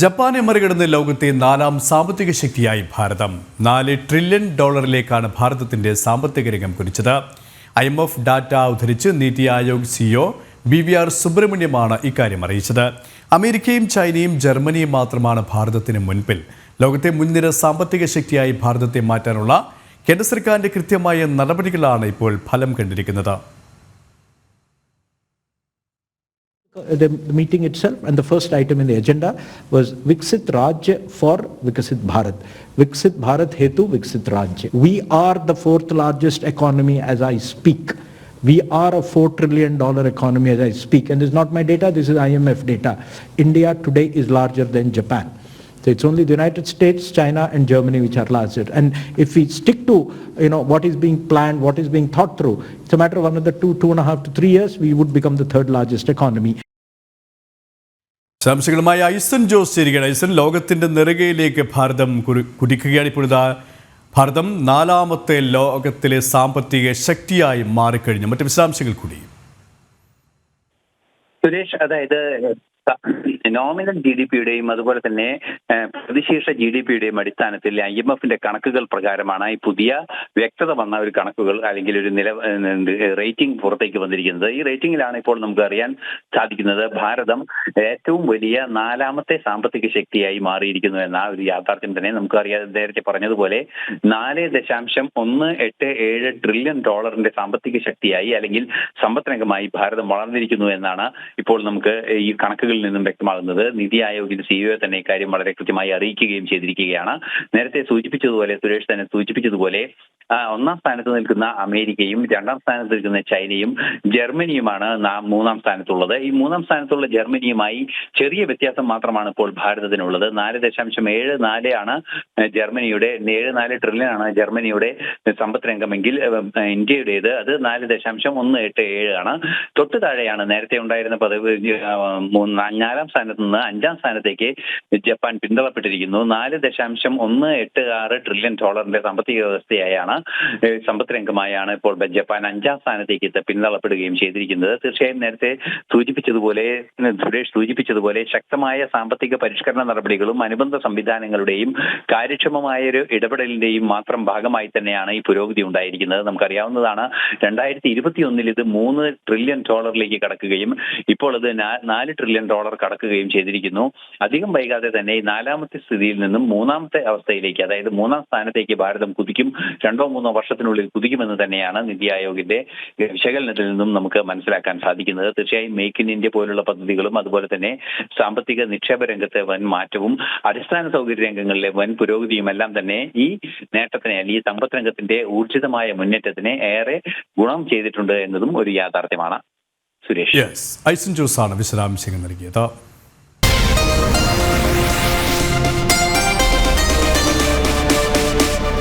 ജപ്പാനെ മറികടന്ന് ലോകത്തെ നാലാം സാമ്പത്തിക ശക്തിയായി ഭാരതം. നാല് ട്രില്യൺ ഡോളറിലേക്കാണ് ഭാരതത്തിന്റെ സാമ്പത്തിക രംഗം കുറിച്ചത് ഐ എം എഫ് ഡാറ്റ ഉദ്ധരിച്ച് Niti Aayog CEO B V R സുബ്രഹ്മണ്യമാണ് ഇക്കാര്യം അറിയിച്ചത്. അമേരിക്കയും ചൈനയും ജർമ്മനിയും മാത്രമാണ് ഭാരതത്തിന് മുൻപിൽ. ലോകത്തെ മുൻനിര സാമ്പത്തിക ശക്തിയായി ഭാരതത്തെ മാറ്റാനുള്ള കേന്ദ്ര സർക്കാരിന്റെ കൃത്യമായ നടപടികളാണ് ഇപ്പോൾ ഫലം കണ്ടിരിക്കുന്നത്. Uh, the, the meeting itself and the first item in the agenda was Viksit Rajya for Vikasit Bharat. Viksit Bharat Hetu Viksit Rajya. We are the fourth largest economy as I speak. We are a $4 trillion economy as I speak. And this is not my data, this is IMF data. India today is larger than Japan. So it's only the United States, China and Germany which are larger. And if we stick to you know, what is being planned, what is being thought through, it's a matter of another two, two and a half to three years, we would become the third largest economy. വിശദാംശങ്ങളുമായി ഐസൻ ജോസ് ചേരുകയാണ്. ഐസൻ ലോകത്തിന്റെ നെറുകയിലേക്ക് ഭാരതം കുടിക്കുകയാണ് ഇപ്പോൾ ഇതാ ഭാരതം നാലാമത്തെ ലോകത്തിലെ സാമ്പത്തിക ശക്തിയായി മാറിക്കഴിഞ്ഞു. മറ്റ് വിശദാംശങ്ങൾ കൂടി. സുരേഷ് അതായത് നോമിനൽ ജി ഡി പിയുടെയും അതുപോലെ തന്നെ പ്രതിശീർഷ ജി ഡി പിയുടെയും അടിസ്ഥാനത്തിൽ ഐ എം എഫിന്റെ കണക്കുകൾ പ്രകാരമാണ് ഈ പുതിയ വ്യക്തത വന്ന ഒരു കണക്കുകൾ അല്ലെങ്കിൽ ഒരു നില റേറ്റിംഗ് പുറത്തേക്ക് വന്നിരിക്കുന്നത്. ഈ റേറ്റിംഗിലാണ് ഇപ്പോൾ നമുക്ക് അറിയാൻ സാധിക്കുന്നത് ഭാരതം ഏറ്റവും വലിയ നാലാമത്തെ സാമ്പത്തിക ശക്തിയായി മാറിയിരിക്കുന്നു എന്ന ഒരു യാഥാർത്ഥ്യം തന്നെ നമുക്ക് അറിയാൻ നേരത്തെ പറഞ്ഞതുപോലെ നാല് ദശാംശം ഒന്ന് എട്ട് ഏഴ് ട്രില്യൺ ഡോളറിന്റെ സാമ്പത്തിക ശക്തിയായി അല്ലെങ്കിൽ സമ്പദ്രംഗമായി ഭാരതം വളർന്നിരിക്കുന്നു എന്നാണ് ഇപ്പോൾ നമുക്ക് ഈ കണക്കുകളിൽ നിന്നും വ്യക്തമാകുന്നത് നിതി ആയോഗിന്റെ സിഇഒ തന്നെ ഇക്കാര്യം വളരെ കൃത്യമായി അറിയിക്കുകയും ചെയ്തിരിക്കുകയാണ്. നേരത്തെ സൂചിപ്പിച്ചതുപോലെ സുരേഷ് തന്നെ സൂചിപ്പിച്ചതുപോലെ ഒന്നാം സ്ഥാനത്ത് നിൽക്കുന്ന അമേരിക്കയും രണ്ടാം സ്ഥാനത്ത് നിൽക്കുന്ന ചൈനയും ജർമ്മനിയുമാണ് മൂന്നാം സ്ഥാനത്തുള്ളത്. ഈ മൂന്നാം സ്ഥാനത്തുള്ള ജർമ്മനിയുമായി ചെറിയ വ്യത്യാസം മാത്രമാണ് ഇപ്പോൾ ഭാരതത്തിനുള്ളത്. നാല് ദശാംശം ഏഴ് നാല് ആണ് ജർമ്മനിയുടെ ഏഴ് നാല് ട്രില്യൺ ആണ് ജർമ്മനിയുടെ സമ്പദ് രംഗമെങ്കിൽ ഇന്ത്യയുടേത്. അത് നാല് ദശാംശം ഒന്ന് എട്ട് ഏഴ് ആണ്. തൊട്ട് താഴെയാണ് നേരത്തെ ഉണ്ടായിരുന്ന മൂന്ന്- നാലാം സ്ഥാനത്ത് നിന്ന് അഞ്ചാം സ്ഥാനത്തേക്ക് ജപ്പാൻ പിന്തള്ളപ്പെട്ടിരിക്കുന്നു. നാല് ദശാംശം ഒന്ന് എട്ട് ആറ് ട്രില്യൺ ഡോളറിന്റെ സാമ്പത്തിക വ്യവസ്ഥയായാണ് സമ്പദ് രംഗമായാണ് ഇപ്പോൾ ജപ്പാൻ അഞ്ചാം സ്ഥാനത്തേക്ക് പിന്തള്ളപ്പെടുകയും ചെയ്തിരിക്കുന്നത്. തീർച്ചയായും നേരത്തെ സൂചിപ്പിച്ചതുപോലെ സുരേഷ് സൂചിപ്പിച്ചതുപോലെ ശക്തമായ സാമ്പത്തിക പരിഷ്കരണ നടപടികളും അനുബന്ധ സംവിധാനങ്ങളുടെയും കാര്യക്ഷമമായ ഒരു ഇടപെടലിന്റെയും മാത്രം ഭാഗമായി തന്നെയാണ് ഈ പുരോഗതി ഉണ്ടായിരിക്കുന്നത്. നമുക്കറിയാവുന്നതാണ് രണ്ടായിരത്തി ഇരുപത്തി ഒന്നിൽ ഇത് മൂന്ന് ട്രില്യൺ ഡോളറിലേക്ക് കടക്കുകയും ഇപ്പോൾ അത് നാല് ട്രില്യൺ ഡോളർ കടക്കുകയും ചെയ്തിരിക്കുന്നു. അധികം വൈകാതെ തന്നെ ഈ നാലാമത്തെ സ്ഥിതിയിൽ നിന്നും മൂന്നാമത്തെ അവസ്ഥയിലേക്ക് അതായത് മൂന്നാം സ്ഥാനത്തേക്ക് ഭാരതം കുതിക്കും. രണ്ടോ മൂന്നോ വർഷത്തിനുള്ളിൽ കുതിക്കുമെന്ന് തന്നെയാണ് നിതി ആയോഗിന്റെ വിശകലനത്തിൽ നിന്നും നമുക്ക് മനസ്സിലാക്കാൻ സാധിക്കുന്നത്. തീർച്ചയായും മേക്ക് ഇൻ ഇന്ത്യ പോലുള്ള പദ്ധതികളും അതുപോലെ തന്നെ സാമ്പത്തിക നിക്ഷേപ രംഗത്തെ വൻ മാറ്റവും അടിസ്ഥാന സൗകര്യ രംഗങ്ങളിലെ വൻ പുരോഗതിയും എല്ലാം തന്നെ ഈ നേട്ടത്തിനെ അല്ലെങ്കിൽ സമ്പദ് രംഗത്തിന്റെ ഊർജിതമായ മുന്നേറ്റത്തിന് ഏറെ ഗുണം ചെയ്തിട്ടുണ്ട് എന്നതും ഒരു യാഥാർത്ഥ്യമാണ്. സുരേഷ്. യെസ് ഐസൻ ജോസ് ആണ് വിശദാംശങ്ങൾ നൽകിയത്.